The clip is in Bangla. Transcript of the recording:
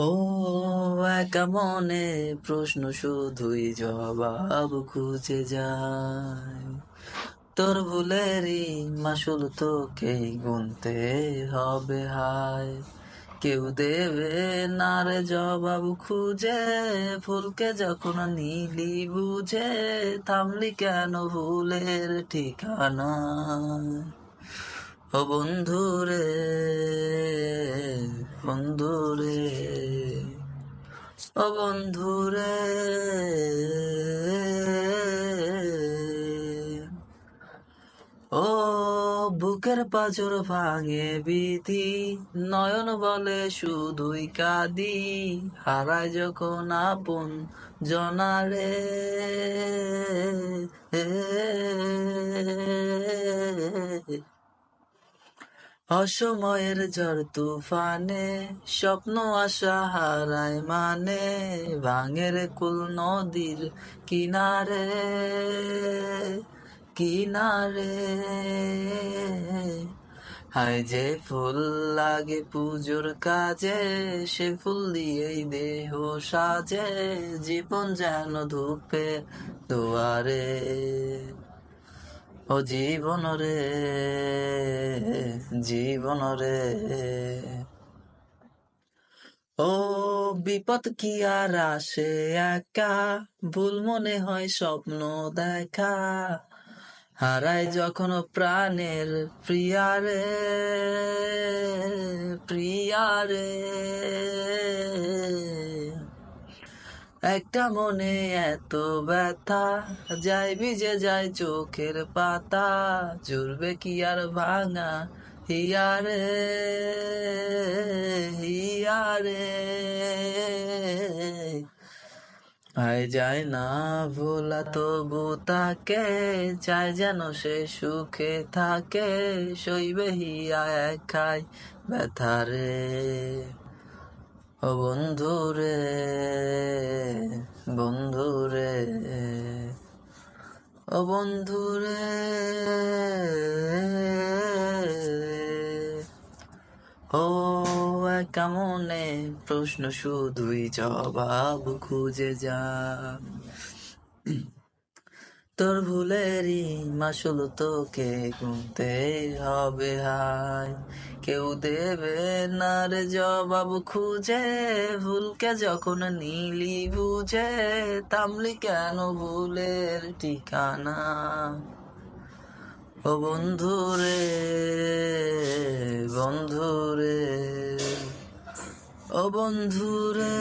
ও একা মনে প্রশ্ন শুধুই জবাব খুঁজে যায়। তোর ভুলেরই মাসুল তোকে গুনতে হবে হায়। কেউ দেবে না রে জবাব খুঁজে, ফুলকে যখন নীলি বুঝে, থামলি কেন ভুলের ঠিকানা ও বন্ধুরে ও বন্ধুরে। ও বুকের পাজর ভাঙে বিধি, নয়ন বলে শুধুই কাদি, হারায় যখন আপন জনারে। অসময়ের ঝড় তুফানে, স্বপ্ন আশা হারায় মানে ভাঙের কুল নদীর কিনারে কিনারে। হায় যে ফুল লাগে পুজোর কাজে, সে ফুল দিয়েই দেহ সাজে, জীবন যেন ধূপে দুয়ারে ও জীবন রে জীবন রে। ও বিপদ কি আর আসে একা, ভুল মনে হয় স্বপ্ন দেখা। হারায় যখন প্রাণের প্রিয়ারে প্রিয়ারে একটা মনে এত ব্যথা যায় ভিজে যায় চোখের পাতা, জুড়বে কি আর ভাঙা হিয়ারে হিয়ারে। আয় যায় না ভোলা, তবু তাকে চায় যেন সে সুখে থাকে, সইবে হিয়া একাই ব্যথারে ও বন্ধুরে বন্ধুরে ও বন্ধুরে ও একা মনে প্রশ্ন শুধুই জবাব খুঁজে যা তোর ভুলেরই মাসুল তোকে গুনতে হবে, হায়। কেউ দেবে না রে জবাব খুঁজে, ভুলকে যখন নীলি বুঝে, তামলি কেন ভুলের ঠিকানা? ও বন্ধু রে বন্ধু রে, ও বন্ধুরে